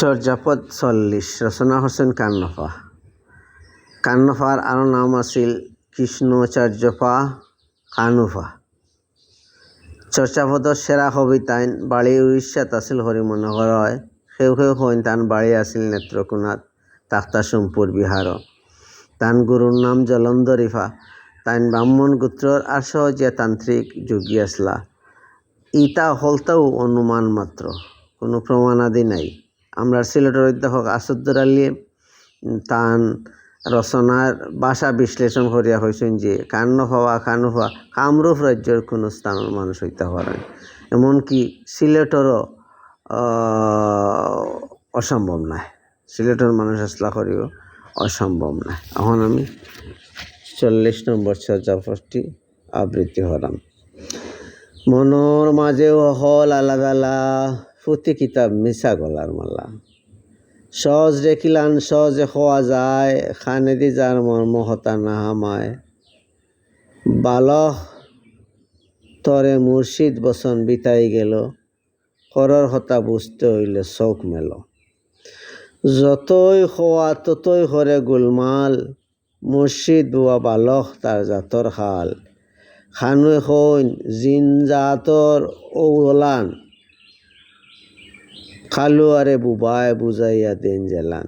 চর্যাপদ চল্লিশ, রচনা হোসেন কান্নফা। কান্নফার আরও নাম আছিল কৃষ্ণচার্যপা কানুফা। চর্যাপদর সেরা কবিতাইন বাড়ি উড়িষ্যাত আছিল হরিমনোহর হয়। সেও সেউ হইন তান বাড়ি আছিল নেত্রকোনাত তাক্তা সোমপুর বিহার তান গুরুর নাম জলন্ধরিফা তাইন ব্রাহ্মণ গোত্রর আর সহজিয়া তান্ত্রিক যোগী আসলা ইটা হলতাও অনুমান মাত্র কোনো প্রমাণাদি নাই। আমরা সিলেটের অধ্যাপক আসাদুর আলী তান রচনার ভাষা বিশ্লেষণ করিয়া হয়েছেন যে কান্নফাওয়া কানুফা কামরূপ রাজ্যের কোনো স্থানের মানুষ হইতে পারেন এমনকি সিলেটেরও অসম্ভব নাই। সিলেটের মানুষ আসলা করিও অসম্ভব নাই। এখন আমি চল্লিশ নম্বর চর্যাপদটি আবৃত্তি হলাম। মনৰ মাজেও হল আলাদালা ফুটি কিতাপ মিছা গলার মালা। সহজ দেখিলান সহজে খোৱা যায় খানেদি যাৰ মৰ্ম হতা নাহামায়। বালহ তরে মুর্শিদ বচন বিতাই গেল, কৰৰ হতা বুঝতে হইলে চৌক মেল। যতই খোৱা, ততই করে গোলমাল মুর্শিদ বুয়া বালক তার জাতর হাল খানুয়ে হইন জিন জাতর ওলান খালুয়ারে বুবায় বুঝাইয়া দেন জেলান।